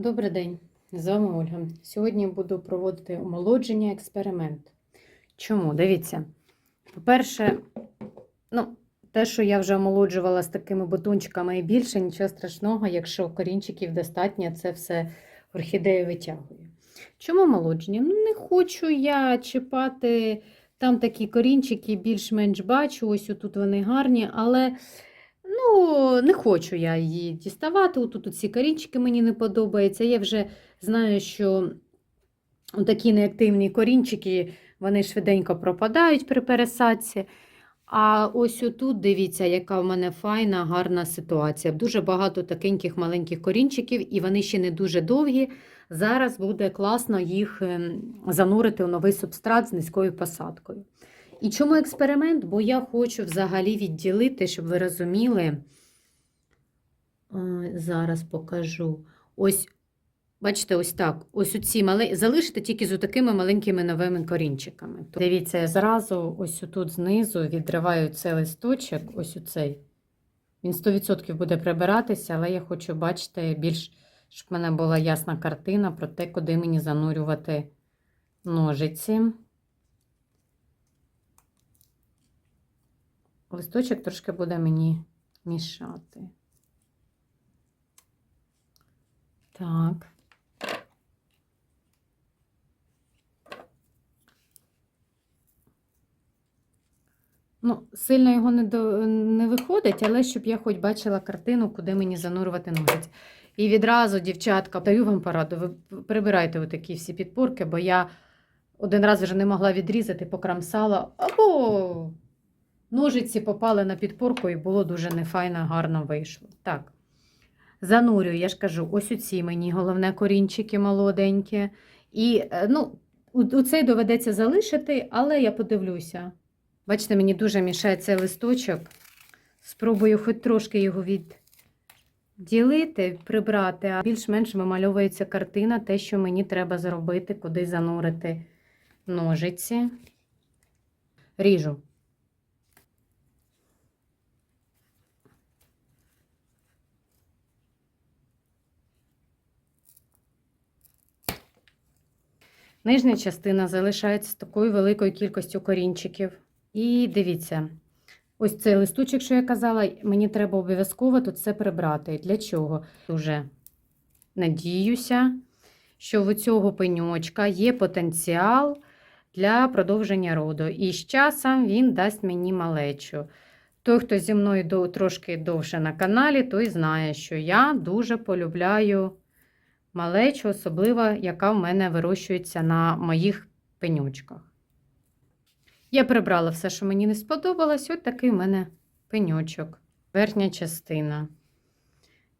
Добрий день, з вами Ольга. Сьогодні буду проводити омолодження експеримент. Чому? Дивіться. По-перше, ну, те, що я вже омолоджувала з такими бутончиками і більше, нічого страшного, якщо корінчиків достатньо, це все орхідею витягує. Чому омолодження? Ну, не хочу я чіпати там такі корінчики, більш-менш бачу, ось тут вони гарні, але. Ну, не хочу я її діставати. Тут ці корінчики мені не подобаються. Я вже знаю, що такі неактивні корінчики вони швиденько пропадають при пересадці. А ось отут, дивіться, яка в мене файна, гарна ситуація. Дуже багато такеньких маленьких корінчиків, і вони ще не дуже довгі. Зараз буде класно їх ем, занурити у новий субстрат з низькою посадкою. І чому експеримент? Бо я хочу взагалі відділити, щоб ви розуміли. Зараз покажу. Ось, бачите, ось так. Ось оці мали... залишити тільки з такими маленькими новими корінчиками. Дивіться, я зразу ось тут знизу відриваю цей листочок, ось оцей. Він 100% буде прибиратися, але я хочу бачити більш, щоб в мене була ясна картина про те, куди мені занурювати ножиці. Листочок трошки буде мені мішати. Так. Ну, сильно його не до, не виходить, але щоб я хоч бачила картину, куди мені занурювати ножиць. І відразу, дівчатка, даю вам пораду, ви прибирайте отакі всі підпорки, бо я один раз вже не могла відрізати, покрамсала, або Ножиці попали на підпорку і було дуже нефайно, гарно вийшло. Так. Занурюю, я ж кажу, ось у ці мені головне корінчики молоденькі. І е, ну, у, цей доведеться залишити, але я подивлюся. Бачите, мені дуже мішає цей листочок. Спробую хоч трошки його відділити, прибрати, а більш-менш вимальовується картина, те, що мені треба зробити, куди занурити ножиці. Ріжу. Нижня частина залишається такою великою кількістю корінчиків. І дивіться, ось цей листочок, що я казала, мені треба обов'язково тут все прибрати. Для чого? Дуже надіюся, що в цього пеньочка є потенціал для продовження роду. І з часом він дасть мені малечу. Той, хто зі мною трошки довше на каналі, той знає, що я дуже полюбляю малечу, особливо, яка в мене вирощується на моїх пеньочках. Я прибрала все, що мені не сподобалось, ось такий в мене пеньочок, верхня частина.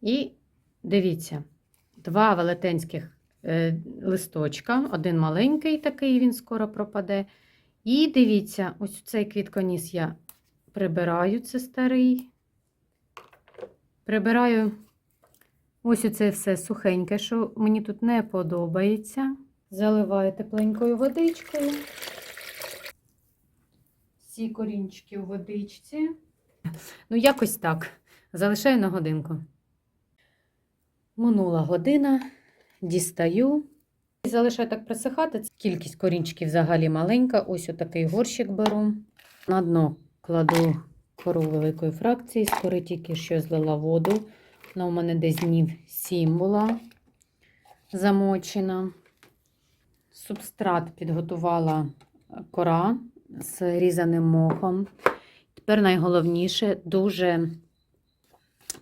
І дивіться, два велетенських е, листочка, один маленький, такий він скоро пропаде. І дивіться, ось цей квітконіс я прибираю, це старий. Прибираю Ось оце все сухеньке, що мені тут не подобається. Заливаю тепленькою водичкою. Всі корінчики у водичці. Ну, якось так. Залишаю на годинку. Минула година, дістаю. Залишаю так присихати. Кількість корінчиків взагалі маленька. Ось отакий горщик беру. На дно кладу кору великої фракції, скоро тільки що злила воду. Вона у мене десь днів 7 була замочена. Субстрат підготувала кора з різаним мохом. Тепер найголовніше, дуже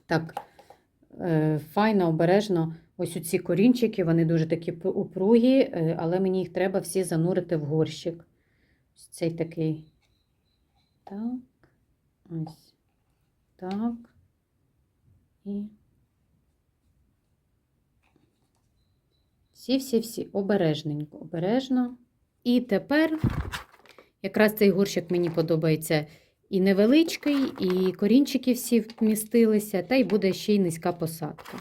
так е, файно, обережно, ось у ці корінчики, вони дуже такі упругі, е, але мені їх треба всі занурити в горщик. Ось цей такий. Так, ось так. І всі-всі-всі обережненько, обережно. І тепер якраз цей горщик мені подобається і невеличкий, і корінчики всі вмістилися, та й буде ще й низька посадка.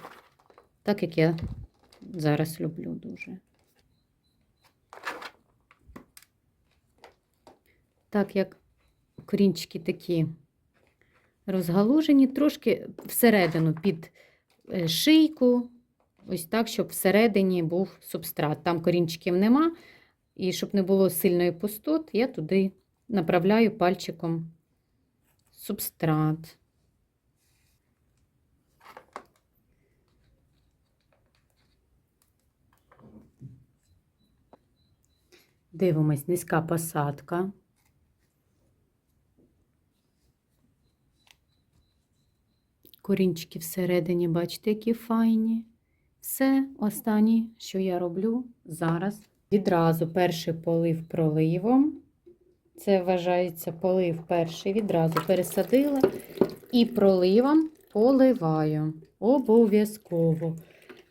Так як я зараз люблю дуже. Так як корінчики такі розгалужені, трошки всередину під е, шийку ось так, щоб всередині був субстрат. Там корінчиків нема, і щоб не було сильної пустот, я туди направляю пальчиком субстрат. Дивимось, низька посадка. Корінчики всередині, бачите, які файні. Все останнє, що я роблю зараз. Відразу перший полив проливом. Це вважається полив перший. Відразу пересадила і проливом поливаю. Обов'язково.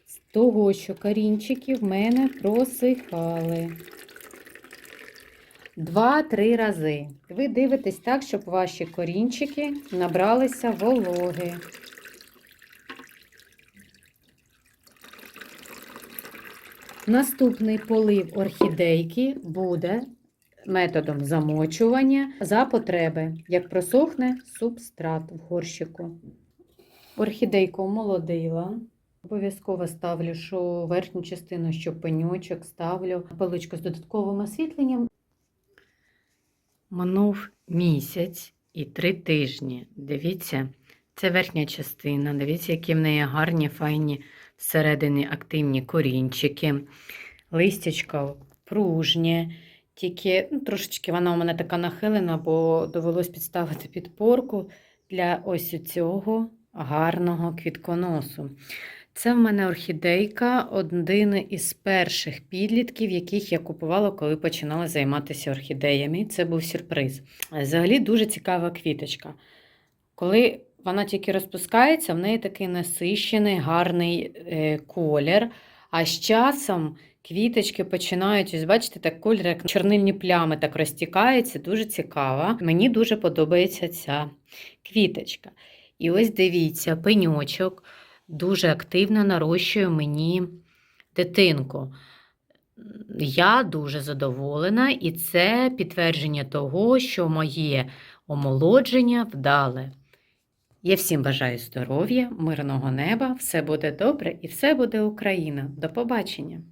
З того, що корінчики в мене просихали. Два-три рази. Ви дивитесь так, щоб ваші корінчики набралися вологи. Наступний полив орхідейки буде методом замочування за потреби, як просохне субстрат в горщику. Орхідейку омолодила. Обов'язково ставлю, що верхню частину, що пеньочок, ставлю паличку з додатковим освітленням. Минув місяць і три тижні. Дивіться, це верхня частина. Дивіться, які в неї гарні, файні всередині активні корінчики. Листячка пружнє. Тільки ну, трошечки вона у мене така нахилена, бо довелось підставити підпорку для ось цього гарного квітконосу. Це в мене орхідейка, один із перших підлітків, яких я купувала, коли починала займатися орхідеями. Це був сюрприз. Взагалі дуже цікава квіточка. Коли вона тільки розпускається, в неї такий насищений, гарний е, колір. А з часом квіточки починають, ось бачите, так колір, як чорнильні плями так розтікається, дуже цікаво. Мені дуже подобається ця квіточка. І ось дивіться, пеньочок дуже активно нарощує мені дитинку. Я дуже задоволена, і це підтвердження того, що моє омолодження вдале. Я всім бажаю здоров'я, мирного неба, все буде добре і все буде Україна. До побачення!